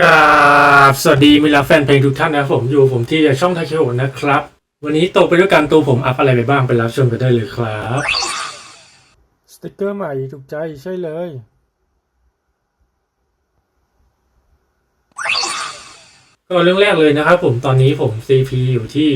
ครับสวัสดีมิลาแฟนเพลงทุกท่านนะครับผมอยู่ผมที่ช่องทาเคโอนะครับ วันนี้โตไปด้วยกันตัวผมอัพอะไรไปบ้างไปรับชมกันได้เลยครับสติกเกอร์ใหม่ถูกใจใช่เลย ก็เรื่องแรกเลยนะครับผมตอนนี้ผม CP อยู่ที่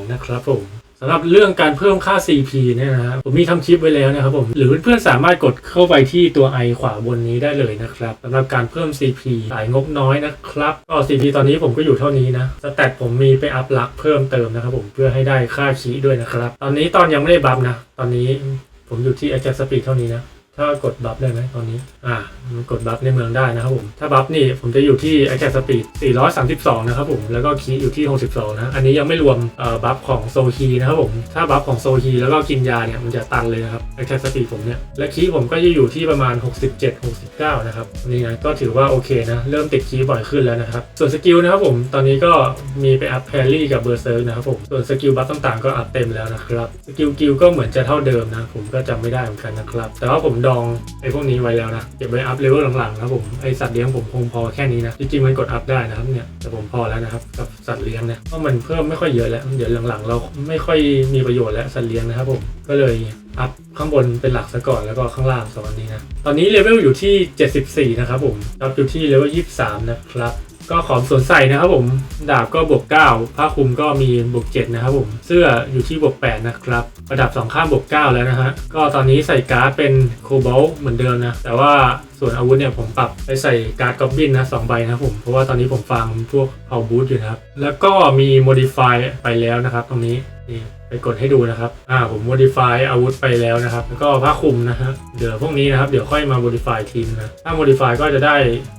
152,272 นะครับผมสำหรับเรื่องการเพิ่มค่า CP เนี่ยนะครับผมมีทำคลิปไว้แล้วนะครับผมหรือเพื่อนๆสามารถกดเข้าไปที่ตัว i ขวาบนนี้ได้เลยนะครับสำหรับการเพิ่ม CP สายงบน้อยนะครับก็ CP ตอนนี้ผมก็อยู่เท่านี้นะสแตทผมมีไปอัพลักเพิ่มเติมนะครับผมเพื่อให้ได้ค่าคีย์ด้วยนะครับ ตอนนี้ตอนยังไม่ได้บัฟนะ ตอนนี้ผมอยู่ที่ Adjust Speed เท่านี้นะ ถ้ากดบัฟได้ไหมตอนนี้ อ่า มันกดบัฟในเมืองได้นะครับผม ถ้าบัฟนี่ผมจะอยู่ที่ a อ a c สปีด432 นะครับผม แล้วก็คีอยู่ที่ 62 นะ อันนี้ยังไม่รวมเอ่อบัฟของโซฮีนะครับผม ถ้าบัฟของโซฮีแล้วก็กินยาเนี่ยมันจะตันเลยนะครับ a อ a c สปีดผมเนี่ย และคีผมก็จะอยู่ที่ประมาณ 67 69 นะครับ นี่นะก็ถือว่าโอเคนะ เริ่มติดคีบ่อยขึ้นแล้วนะครับ ส่วนสกิลนะครับผม ตอนนี้ก็มีไปอัพแพรรี่กับเบอร์เซิร์กนะครับผม ส่วนสกิลบัฟต่างๆ ก็อัพเต็มแล้วนะครับ สกิลกิลก็เหมือนจะเท่าเดิมนะ ผมก็จำไม่ได้เหมือนกันนะครับ แต่ว่าผมดองไอ้พวกนี้ไว้แล้วนะ เก็บไว้อัพเลเวลหลังๆนะผม ไอสัตว์เลี้ยงผมคงพอแค่นี้นะ จริงๆมันกดอัพได้นะครับเนี่ย แต่ผมพอแล้วนะครับกับสัตว์เลี้ยงเนี่ยเพราะมันเพิ่มไม่ค่อยเยอะแล้ว เดี๋ยวหลังๆ เราไม่ค่อยมีประโยชน์แล้วสัตว์เลี้ยงนะครับผม ก็เลยอัพข้างบนเป็นหลักซะก่อนแล้วก็ข้างล่างสองอันนี้นะ ตอนนี้เลเวลอยู่ที่ 74 นะครับผมอัพอยู่ที่เลเวล 23 นะครับ ก็ของสวนใส่นะครับผม ดาบก็บวก 9 ผ้าคลุมก็มีบวก 7 นะครับผม เสื้ออยู่ที่บวก 8 นะครับ ประดับ 2 ข้างบวก 9 แล้วนะฮะ ก็ตอนนี้ใส่การ์ดเป็นโคบอลเหมือนเดิมนะ แต่ว่าส่วนอาวุธเนี่ยผมปรับไปใส่การ์ดกอบบินนะสองใบนะผม เพราะว่าตอนนี้ผมฟังพวกเอาบูทอยู่นะครับ แล้วก็มีโมดิฟายไปแล้วนะครับตรงนี้นี่ ไปกดให้ดูนะครับ อ่าผม modify อาวุธไปแล้วนะครับ แล้วก็ผ้าคลุมนะฮะ เดี๋ยวพวกนี้นะครับ เดี๋ยวค่อยมา modify ทีมนะ ถ้า modify ก็จะได้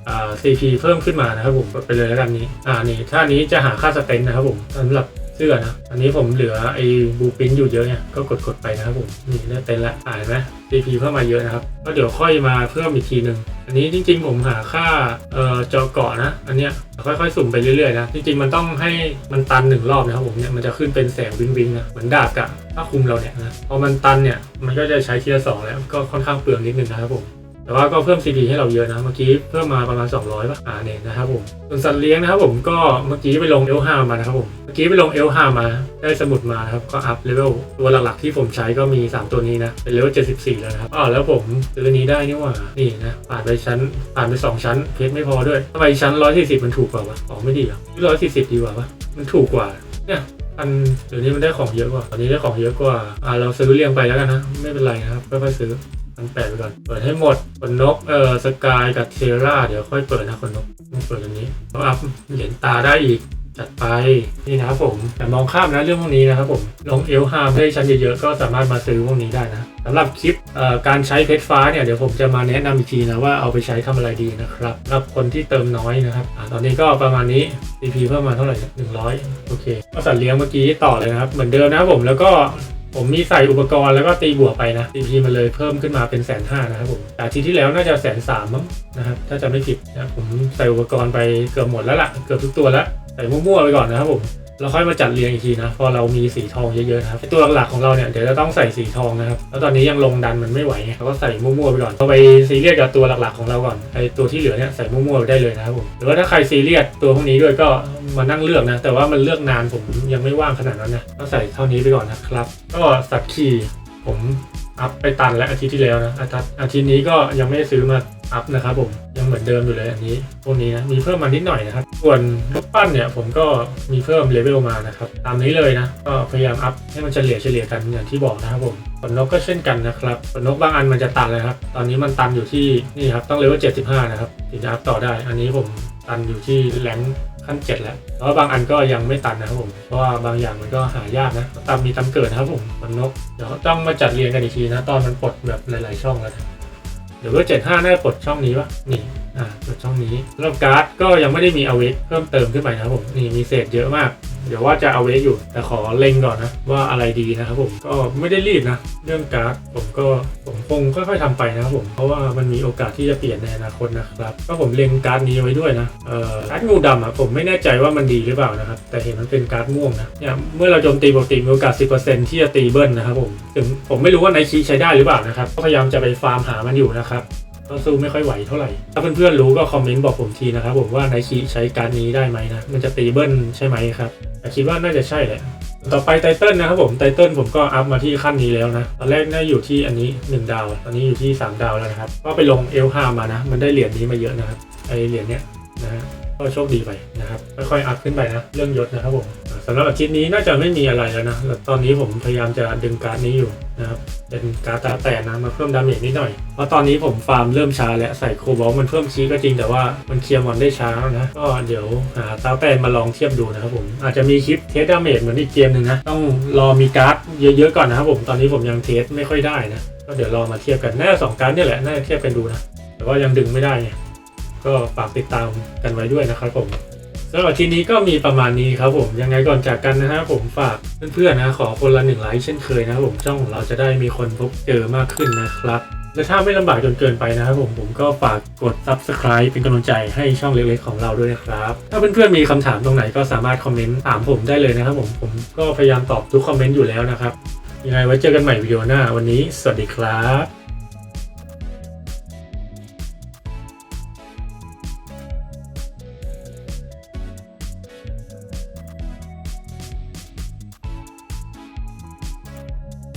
อ่า CP เพิ่มขึ้นมานะครับผม กดไปเลยแล้วกันนี้ อ่า นี่ ถ้านี้จะหาค่าสเตนนะครับผมสำหรับ เสื้อนะ อันนี้ผมเหลือไอ้บูปินอยู่เยอะไงก็กดกดไปนะครับผม นี่ได้เต็นละอ่านไหม CP เพิ่มมาเยอะนะครับ ก็เดี๋ยวค่อยมาเพิ่มอีกทีหนึ่ง อันนี้จริงๆ ผมหาค่าเอ่อจอเกาะนะ อันเนี้ยค่อยๆ สุ่มไปเรื่อยๆนะ จริงๆ มันต้องให้มันตันหนึ่งรอบนะครับผมเนี่ย มันจะขึ้นเป็นแสงวิงวิงนะ เหมือนดาบกับถ้าคุมเราเนี่ยนะ พอมันตันเนี่ย มันก็จะใช้ทีละสองแล้ว ก็ค่อนข้างเปลืองนิดนึงนะครับผม แต่ว่าก็เพิ่ม CP ให้เราเยอะนะ เมื่อกี้เพิ่มมาประมาณ 200ป่ะอ่าเนี่ยนะครับผมส่วนสัตว์เลี้ยงนะครับผมก็เมื่อกี้ไปลงเอลฮามานะครับผมเมื่อกี้ไปลงเอลฮามาได้สมุดมานะครับก็อัพเลเวลตัวหลักๆที่ผมใช้ก็มี 3 ตัวนี้นะ เป็นเลเวล74 แล้วนะครับอ๋อแล้วผมซื้อนี้ได้นี่หว่านี่นะผ่านไปชั้นผ่านไป 2 ชั้นเพชรไม่พอด้วยทำไมชั้น 140 มันถูกกว่าวะอ๋อไม่ดีเหรอ140ดีกว่าปะมันถูกกว่าเนี่ยอันเดี๋ยวนี้มันได้ของเยอะกว่าตอนนี้ได้ของเยอะกว่าอ่าเราซื้อเรียงไปแล้วกันนะ ไม่เป็นไรนะครับค่อยๆซื้อ อันแปดไปก่อนเปิดให้หมดขนนกเอ่อสกายกับเทราเดี๋ยวค่อยเปิดนะขนนกต้องเปิดอันนี้เพราะอัพเหรียญตาได้อีกจัดไปนี่นะครับผมแต่มองข้ามนะเรื่องพวกนี้นะครับผมลงเอลฮามได้ชั้นเยอะๆก็สามารถมาซื้อพวกนี้ได้นะสำหรับคลิปเอ่อการใช้เพชรฟ้าเนี่ยเดี๋ยวผมจะมาแนะนำอีกทีนะว่าเอาไปใช้ทำอะไรดีนะครับสำหรับคนที่เติมน้อยนะครับอตอนนี้ก็ประมาณนี้ CP เพิ่มมาเท่าไหร่หนึ่งร้อยโอเคก็สัตว์เลี้ยงเมื่อกี้ต่อเลยนะครับเหมือนเดิมนะครับผมแล้วก็ ผมมีใส่อุปกรณ์แล้วก็ตีบวกไปนะ CP มันเลยเพิ่มขึ้นมาเป็นแสนห้านะครับผมแต่อาทีที่แล้วน่าจะแสนสามมั้งนะครับถ้าจะไม่ผิดนะผมใส่อุปกรณ์ไปเกือบหมดแล้วล่ะเกือบทุกตัวแล้วใส่มั่วๆไปก่อนนะครับผม เราค่อยมาจัดเรียงอีกทีนะพอเรามีสีทองเยอะๆนะครับตัวหลักๆของเราเนี่ยเดี๋ยวจะต้องใส่สีทองนะครับแล้วตอนนี้ยังลงดันมันไม่ไหวไงเราก็ใส่มั่วๆไปก่อนเราไปซีเรียสกับตัวหลักๆของเราก่อนไอ้ตัวที่เหลือเนี่ยใส่มั่วๆได้เลยนะครับผมหรือว่าถ้าใครซีเรียสตัวพวกนี้ด้วยก็มานั่งเลือกนะ แต่ว่ามันเลือกนานผมยังไม่ว่างขนาดนั้นนะก็ใส่เท่านี้ไปก่อนนะครับ ก็สัตว์ขี่ผมอัพไปตันแล้วอาทิตย์ที่แล้วนะอาทิตย์อาทิตย์นี้ก็ยังไม่ได้ซื้อมา อัพนะครับผมยังเหมือนเดิมอยู่เลยอันนี้พวกนี้นะมีเพิ่มมานิดหน่อยนะครับ ส่วนลูกปั้นเนี่ยผมก็มีเพิ่มเลเวลมานะครับตามนี้เลยนะก็พยายามอัพให้มันเฉลี่ยเฉลี่ยกันอย่างที่บอกนะครับผมผลนกก็เช่นกันนะครับผลนกบางอันมันจะตันเลยครับตอนนี้มันตันอยู่ที่นี่ครับต้องเลเวล75 นะครับถึงจะอัพต่อได้ อันนี้ผมตันอยู่ที่แรงขั้นเจ็ดแล้วแล้วบางอันก็ยังไม่ตันนะครับผม เพราะว่าบางอย่างมันก็หายากนะตามมีตามเกิดนะครับผมผลนก เดี๋ยวต้องมาจัดเรียงกันอีกทีนะ ตอนมันปลดแบบหลาย ๆ ช่องแล้ว นะเดี๋ยวก็เจ็ดห้าน่าปลดช่องนี้วะนี่อ่าปลดช่องนี้สำหรับการ์ดก็ยังไม่ได้มีอาเวกเพิ่มเติมขึ้นไปนะครับผมนี่มีเศษเยอะมาก เดี๋ยวว่าจะเอาเวกอยู่ แต่ขอเล็งก่อนนะ ว่าอะไรดีนะครับผมก็ไม่ได้รีบนะ เรื่องการ์ดผมก็ผมคงค่อยๆทำไปนะครับผมเพราะว่ามันมีโอกาสที่จะเปลี่ยนในอนาคตนะครับก็ผมเล็งการ์ดนี้ไว้ด้วยนะเอ่อการ์ดงูดำอะผมไม่แน่ใจว่ามันดีหรือเปล่านะครับแต่เห็นมันเป็นการ์ดม่วงนะเนี่ยเมื่อเราโจมตีปกติมีโอกาส 10%ที่จะตีเบิ้ลนะครับผมถึงผมไม่รู้ว่าในคีใช้ได้หรือเปล่านะครับก็พยายามจะไปฟาร์มหามันอยู่นะครับ ก็สู้ไม่ค่อยไหวเท่าไหร่ ถ้าเพื่อนๆรู้ก็คอมเมนต์บอกผมทีนะครับผมว่าไนคีใช้การนี้ได้ไหมนะ มันจะตีเบิ้ลใช่ไหมครับแต่คิดว่าน่าจะใช่แหละ ต่อไปไตเติลนะครับผมไตเติลผมก็อัพมาที่ขั้นนี้แล้วนะ ตอนแรกน่าอยู่ที่อันนี้ 1 ดาว ตอนนี้อยู่ที่ 3 ดาวแล้วนะครับ ก็ไปลงเอลฮามานะ มันได้เหรียญนี้มาเยอะนะครับ ไอเหรียญเนี้ยนะฮะ ก็โชคดีไปนะครับค่อยๆอัพขึ้นไปนะเรื่องยศนะครับผมสำหรับอาทิตย์นี้น่าจะไม่มีอะไรแล้วนะแล้วตอนนี้ผมพยายามจะดึงการ์ดนี้อยู่นะครับเป็นการ์ดตาแตกนะมาเพิ่มดาเมจนิดหน่อย เพราะตอนนี้ผมฟาร์มเริ่มช้าแล้วใส่โคบอลมันเพิ่มชี้ก็จริงแต่ว่ามันเคลียร์มอนได้ช้านะก็เดี๋ยวหาตาแปนมาลองเทียบดูนะครับผมอาจจะมีคลิปเทสดาเมจเหมือนอีกเกมหนึ่งนะต้องรอมีการ์ดเยอะๆก่อนนะครับผมตอนนี้ผมยังเทสไม่ค่อยได้นะก็เดี๋ยวรอมาเทียบกันน่าสองการ์ดนี่แหละน่าจะเทียบกันดูนะแต่ว่ายังดึงไม่ได้ ก็ฝากติดตามกันไว้ด้วยนะครับผมสำหรับทีนี้ก็มีประมาณนี้ครับผมยังไงก่อนจากกันนะครับผมฝากเพื่อนๆนะขอคนละหนึ่งไลค์เช่นเคยนะครับผมช่องของเราจะได้มีคนพบเจอมากขึ้นนะครับและถ้าไม่ลำบากจนเกินไปนะครับผมผมก็ฝากกด subscribe เป็นกำลังใจให้ช่องเล็กๆของเราด้วยนะครับ ถ้าเพื่อนๆมีคำถามตรงไหนก็สามารถคอมเมนต์ถามผมได้เลยนะครับผมผมก็พยายามตอบทุกคอมเมนต์อยู่แล้วนะครับ ยังไงไว้เจอกันใหม่วิดีโอหน้า วันนี้สวัสดีครับ